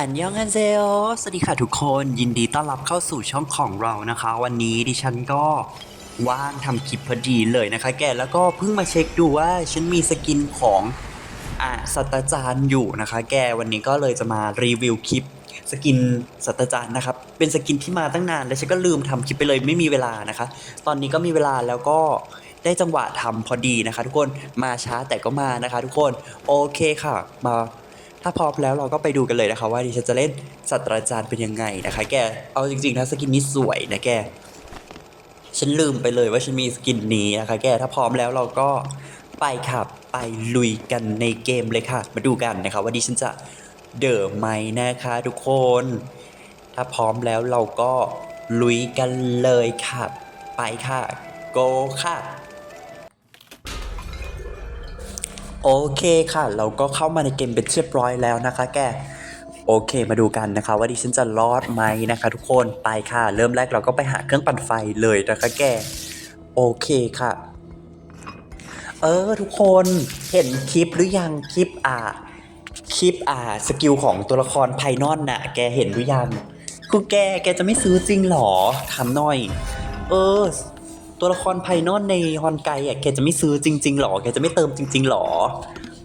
อันยองอันเซโอสวัสดีค่ะทุกคนยินดีต้อนรับเข้าสู่ช่องของเรานะคะ วันนี้ดิฉันก็ว่างทำคลิปพอดีเลยนะคะ แกแล้วก็เพิ่งมาเช็คดูว่าฉันมีสกินของอะสัตจารย์อยู่นะคะ แกวันนี้ก็เลยจะมารีวิวคลิปสกินสัตจารย์นะครับ เป็นสกินที่มาตั้งนาน แล้วฉันก็ลืมทำคลิปไปเลยไม่มีเวลานะคะ ตอนนี้ก็มีเวลาแล้วก็ได้จังหวะทำพอดีนะคะ ทุกคนมาช้าแต่ก็มานะคะ ทุกคนโอเคค่ะ มา ถ้าพร้อมแล้วเราก็ไปดูกันเลยนะคะ ว่าดิฉันจะเล่นศาสตราจารย์เป็นยังไงนะคะ แก เอาจริงๆนะสกินนี้สวยนะแก ฉันลืมไปเลยว่าฉันมีสกินนี้นะคะ แก ถ้าพร้อมแล้วเราก็ไปค่ะไปลุยกันในเกมเลยค่ะ มาดูกันนะคะว่าดิฉันจะเดิมไหมนะคะ ทุกคน ถ้าพร้อมแล้วเราก็ลุยกันเลยค่ะ ไปค่ะโกค่ะ โอเคค่ะ เราก็เข้ามาในเกมเป็นเรียบร้อยแล้วนะคะ แกโอเค มาดูกันนะคะ ว่าดิฉันจะรอดไหมนะคะ ทุกคนไปค่ะ เริ่มแรกเราก็ไปหาเครื่องปั่นไฟเลยนะคะแกโอเคค่ะ เออ ทุกคนเห็นคลิปหรือยังคลิปอ่าคลิปอ่าสกิลของตัวละครไพนอนน่ะ แกเห็นหรือยังคือแกแกจะไม่ซื้อจริงหรอถามหน่อย เออ ตัวละครไพนอนในฮอนไกอะแกจะไม่ซื้อจริง ๆหรอแกจะไม่เติมจริง ๆหรอ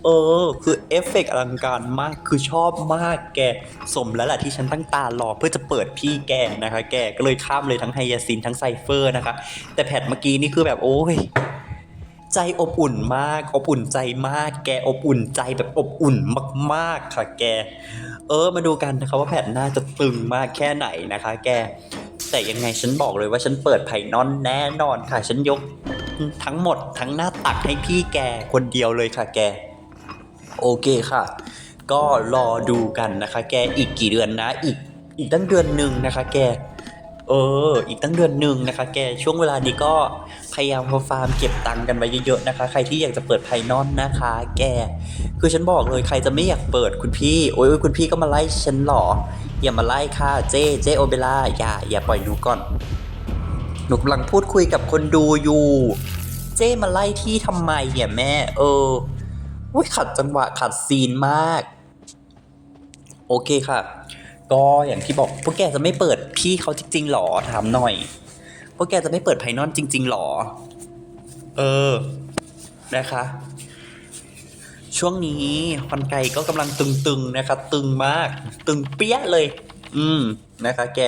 เออ คือเอฟเฟกต์อลังการมากคือชอบมากแกสมแล้วแหละที่ฉันตั้งตารอเพื่อจะเปิดพี่แกนะคะ แกก็เลยข้ามเลยทั้งไฮยาซินทั้งไซเฟอร์นะคะ แต่แพทเมื่อกี้นี่คือแบบโอ้ยใจอบอุ่นมาก อบอุ่นใจมาก แกอบอุ่นใจแบบอบอุ่นมาก ๆ ค่ะแก เออ มาดูกันนะคะว่าแผ่นหน้าจะตึงมากแค่ไหนนะคะ แก แต่ยังไงฉันบอกเลยว่าฉันเปิดไผ่นอนแน่นอนค่ะ ฉันยก ทั้งหมดทั้งหน้าตักให้พี่แกคนเดียวเลยค่ะ แก โอเคค่ะ ก็รอดูกันนะคะ แกอีกกี่เดือนนะ อีกอีกตั้งเดือนหนึ่งนะคะ แก เออ อีกตั้งเดือนหนึ่งนะคะ แกช่วงเวลานี้ก็พยายามฟาร์มเก็บตังค์กันไว้เยอะๆนะคะ ใครที่อยากจะเปิดไพนอนนะคะ แก คือฉันบอกเลยใครจะไม่อยากเปิดคุณพี่โอ้ยคุณพี่ก็มาไล่ฉันหรอ อย่ามาไล่ค่ะเจเจโอเบล่าอย่าอย่าปล่อยหนูก่อน หนูกำลังพูดคุยกับคนดูอยู่ เจมาไล่ที่ทำไมอะแม่ เอออุ้ยขัดจังหวะขัดซีนมาก โอเคค่ะ ก็อย่างที่บอกพวกแกจะไม่เปิดพี่เขาจริงๆหรอถามหน่อย พวกแกจะไม่เปิดไพนอนจริงๆหรอ เออนะคะ ช่วงนี้ฮอนไก่ก็กำลังตึงๆนะคะตึงมาก ตึงเปี้ยเลย อืมนะคะแก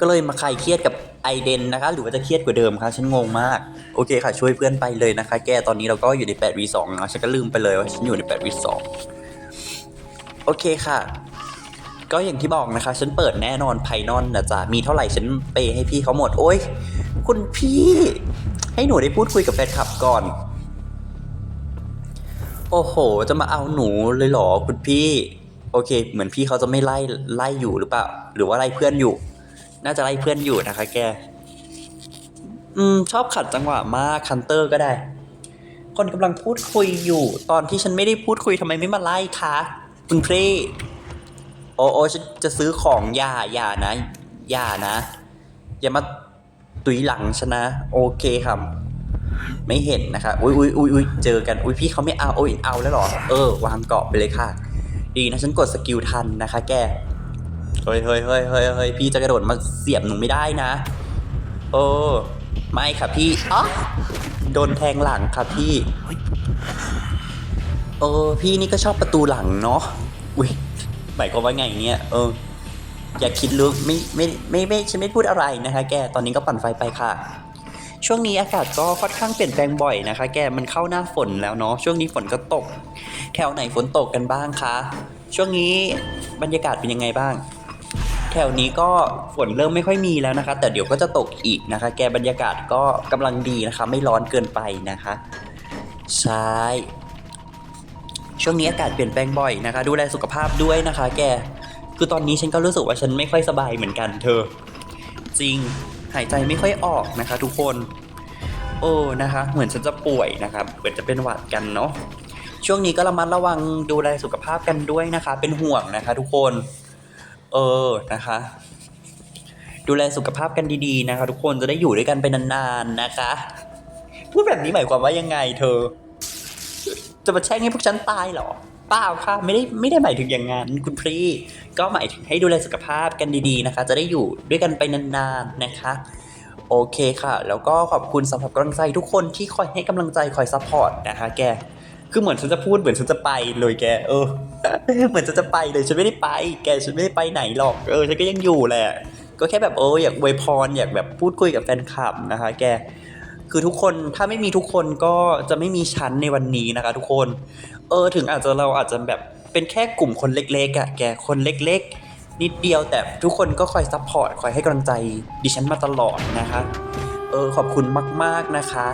ก็เลยมาใครเครียดกับไอเดนนะคะ หรือว่าจะเครียดกว่าเดิมคะฉันงงมาก โอเคค่ะ ช่วยเพื่อนไปเลยนะคะ แกตอนนี้เราก็อยู่ใน8 v 2นะฉันก็ลืมไปเลยว่าฉันอยู่ใน8 v 2โอเคค่ะ ก็อย่างที่บอกนะคะ ฉันเปิดแน่นอนไพนอนนะจ๊ะมีเท่าไหร่ฉันเปย์ให้พี่เขาหมด โอ้ยคุณพี่ ให้หนูได้พูดคุยกับแฟนคลับก่อน โอ้โห จะมาเอาหนูเลยเหรอคุณพี่ โอเค เหมือนพี่เขาจะไม่ไล่ไล่อยู่หรือเปล่า หรือว่าไล่เพื่อนอยู่ น่าจะไล่เพื่อนอยู่นะคะ แก อืม ชอบขัดจังหวะมากคันเตอร์ก็ได้ คนกำลังพูดคุยอยู่ ตอนที่ฉันไม่ได้พูดคุยทำไมไม่มาไล่คะคุณพี่โอ้โอ้ฉันจะซื้อของอย่าอย่านะ อย่านะ อย่ามาตุยหลังฉันนะ โอเคครับ ไม่เห็นนะคะอุ้ยอุ้ยอุ้ยอุ้ยเจอกันอุ้ยพี่เขาไม่เอาโอ้ยเอาแล้วหรอ เออ วางเกาะไปเลยค่ะ ดีนะฉันกดสกิลทันนะคะ แกเฮ้ยเฮ้ยเฮ้ยเฮ้ยเฮ้ยพี่จะกระโดดมาเสียบหนูไม่ได้นะเออไม่ค่ะพี่อ๋อโดนแทงหลังค่ะพี่เออพี่นี่ก็ชอบประตูหลังเนาะอุ้ยหมายความว่าไงเนี่ยเอออย่าคิดลึกไม่ไม่ไม่ไม่ฉันไม่พูดอะไรนะคะ แกตอนนี้ก็ปั่นไฟไปค่ะ ช่วงนี้อากาศก็ค่อนข้างเปลี่ยนแปลงบ่อยนะคะ แกมันเข้าหน้าฝนแล้วเนาะช่วงนี้ฝนก็ตก แถวไหนฝนตกกันบ้างคะ ช่วงนี้บรรยากาศเป็นยังไงบ้าง แถวนี้ก็ฝนเริ่มไม่ค่อยมีแล้วนะคะ แต่เดี๋ยวก็จะตกอีกนะคะ แกบรรยากาศก็กำลังดีนะคะ ไม่ร้อนเกินไปนะคะใช่ช่วงนี้อากาศเปลี่ยนแปลงบ่อยนะคะ ดูแลสุขภาพด้วยนะคะ แกคือตอนนี้ฉันก็รู้สึกว่าฉันไม่ค่อยสบายเหมือนกันเธอ จริง หายใจไม่ค่อยออกนะคะ ทุกคน โอ้นะคะ เหมือนฉันจะป่วยนะครับเหมือนจะเป็นหวัดกันเนาะช่วงนี้ก็ระมัดระวังดูแลสุขภาพกันด้วยนะคะ เป็นห่วงนะคะ ทุกคน เออนะคะ ดูแลสุขภาพกันดีๆนะคะ ทุกคนจะได้อยู่ด้วยกันไปนานๆนะคะพูดแบบนี้หมายความว่ายังไง เธอ จะมาแช่งให้พวกฉันตายเหรอ เปล่าค่ะไม่ได้ไม่ได้หมายถึงอย่างนั้นคุณพรีก็หมายถึงให้ดูแลสุขภาพกันดีๆนะคะ จะได้อยู่ด้วยกันไปนานๆนะคะโอเคค่ะ แล้วก็ขอบคุณสำหรับกำลังใจทุกคนที่คอยให้กำลังใจคอยซัพพอร์ตนะคะ แก คือเหมือนฉันจะพูดเหมือนฉันจะไปเลยแก เออ เหมือนฉันจะไปเลยฉันไม่ได้ไป แกฉันไม่ได้ไปไหนหรอก เออฉันก็ยังอยู่แหละ ก็แค่แบบเอออยากอวยพรอยากแบบพูดคุยกับแฟนคลับนะคะ แก คือทุกคนถ้าไม่มีทุกคนก็จะไม่มีฉันในวันนี้นะคะ ทุกคน เออถึงอาจจะเราอาจจะแบบเป็นแค่กลุ่มคนเล็กๆอะ่ะแกคนเล็กๆ นิดเดียวแต่ทุกคนก็คอยซัพพอร์ตคอยให้กำลังใจดิฉันมาตลอดนะคะ เออขอบคุณมาก ๆนะคะ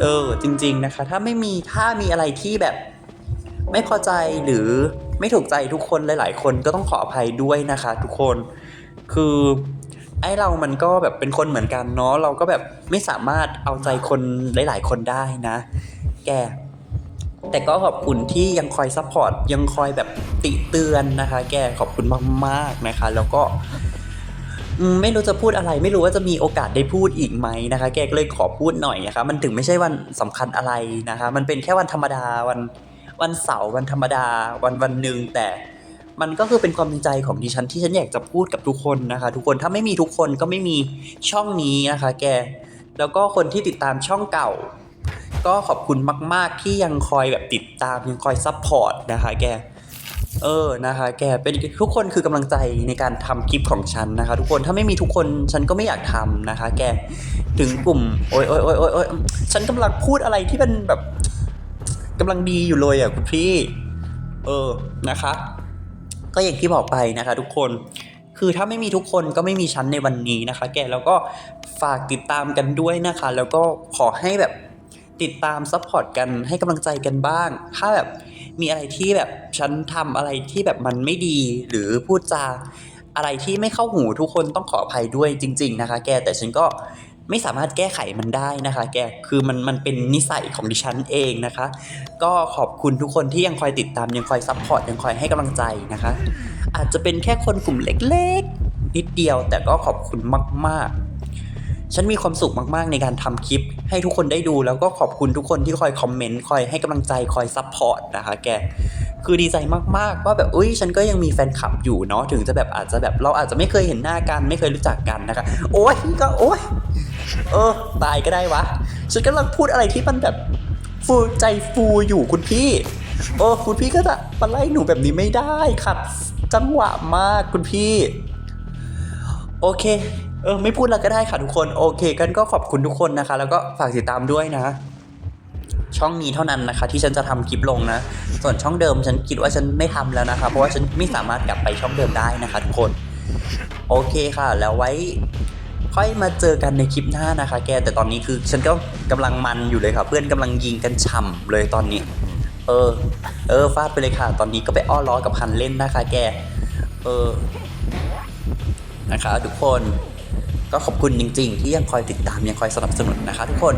เออจริง ๆนะคะ ถ้าไม่มีถ้ามีอะไรที่แบบ ไม่พอใจหรือไม่ถูกใจทุกคนหลาย ๆ คนก็ต้องขออภัยด้วยนะคะ ทุกคนคือ ไอ้เรามันก็แบบเป็นคนเหมือนกันเนาะเราก็แบบไม่สามารถเอาใจคนหลาย ๆ คนได้นะ แก แต่ก็ขอบคุณที่ยังคอยซัพพอร์ตยังคอยแบบติเตือนนะคะ แกขอบคุณมากๆนะคะ แล้วก็ไม่รู้จะพูดอะไร ไม่รู้ว่าจะมีโอกาสได้พูดอีกไหมนะคะ แกก็เลยขอพูดหน่อยนะคะ มันถึงไม่ใช่วันสำคัญอะไรนะคะ มันเป็นแค่วันธรรมดาวันวันเสาร์วันธรรมดาวันวันหนึ่งแต่ มันก็คือเป็นความในใจของดิฉันที่ฉันอยากจะพูดกับทุกคนนะคะ ทุกคนถ้าไม่มีทุกคนก็ไม่มีช่องนี้นะคะ แก แล้วก็คนที่ติดตามช่องเก่า ก็ขอบคุณมาก ๆ ที่ยังคอยแบบติดตามยังคอยซัพพอร์ตนะคะแกเออนะคะแกเป็นทุกคนคือกำลังใจในการทำคลิปของฉันนะคะ ทุกคนถ้าไม่มีทุกคนฉันก็ไม่อยากทำนะคะ แกถึงกลุ่มโอ้ยโอ้ยโอ้ยโอ้ยโอ้ยฉันกำลังพูดอะไรที่มันแบบกำลังดีอยู่เลยอะคุณพี่ เออนะคะ ก็อย่างที่บอกไปนะคะ ทุกคนคือถ้าไม่มีทุกคนก็ไม่มีฉันในวันนี้นะคะ แกแล้วก็ฝากติดตามกันด้วยนะคะ แล้วก็ขอให้แบบติดตามซัพพอร์ตกันให้กำลังใจกันบ้าง ถ้าแบบมีอะไรที่แบบฉันทำอะไรที่แบบมันไม่ดีหรือพูดจาอะไรที่ไม่เข้าหูทุกคนต้องขออภัยด้วยจริง ๆ นะคะ แกแต่ฉันก็ ไม่สามารถแก้ไขมันได้นะคะ แกคือมันมันเป็นนิสัยของดิฉันเองนะคะ ก็ขอบคุณทุกคนที่ยังคอยติดตามยังคอยซัพพอร์ตยังคอยให้กำลังใจนะคะ อาจจะเป็นแค่คนกลุ่มเล็กๆนิดเดียวแต่ก็ขอบคุณมาก ๆ ฉันมีความสุขมากๆในการทำคลิป ให้ทุกคนได้ดูแล้วก็ขอบคุณทุกคนที่คอยคอมเมนต์คอยให้กำลังใจคอยซัพพอร์ตนะคะแกคือดีใจมากๆ ว่าแบบอุ้ยฉันก็ยังมีแฟนคลับอยู่เนาะถึงจะแบบอาจจะแบบเราอาจจะไม่เคยเห็นหน้ากันไม่เคยรู้จักกันนะคะ โอ้ยก็โอ้ยเออตายก็ได้วะฉันกำลังพูดอะไรที่มันแบบฟูใจฟูอยู่คุณพี่โอ้คุณพี่ก็จะมาไล่หนูแบบนี้ไม่ได้ขัดจังหวะมากคุณพี่ โอเค เออไม่พูดแล้วก็ได้ค่ะทุกคนโอเค กันก็ขอบคุณทุกคนนะคะ แล้วก็ฝากติดตามด้วยนะ ช่องนี้เท่านั้นนะคะ ที่ฉันจะทำคลิปลงนะ ส่วนช่องเดิมฉันคิดว่าฉันไม่ทำแล้วนะคะ เพราะว่าฉันไม่สามารถกลับไปช่องเดิมได้นะคะทุกคนโอเคค่ะ แล้วไว้ค่อยมาเจอกันในคลิปหน้านะคะ แกแต่ตอนนี้คือฉันก็กำลังมันอยู่เลยค่ะ เพื่อนกำลังยิงกันฉ่ำเลยตอนนี้ เออ เออฟาดไปเลยค่ะ ตอนนี้ก็ไปอ้อล้อกับพันเล่นนะคะ แก เออ นะคะทุกคน ก็ขอบคุณจริง ๆ ที่ยังคอยติดตามยังคอยสนับสนุนนะคะ ทุกคน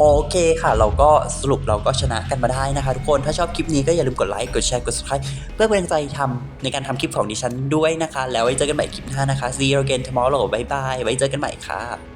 โอเคค่ะ เราก็สรุปเราก็ชนะกันมาได้นะคะ ทุกคนถ้าชอบคลิปนี้ก็อย่าลืมกดไลค์กดแชร์กด subscribe เพื่อเป็นกำลังใจทำในการทำคลิปของดิฉันด้วยนะคะ แล้วไว้เจอกันใหม่คลิปหน้านะคะ see you again tomorrow บายบายไว้เจอกันใหม่ค่ะ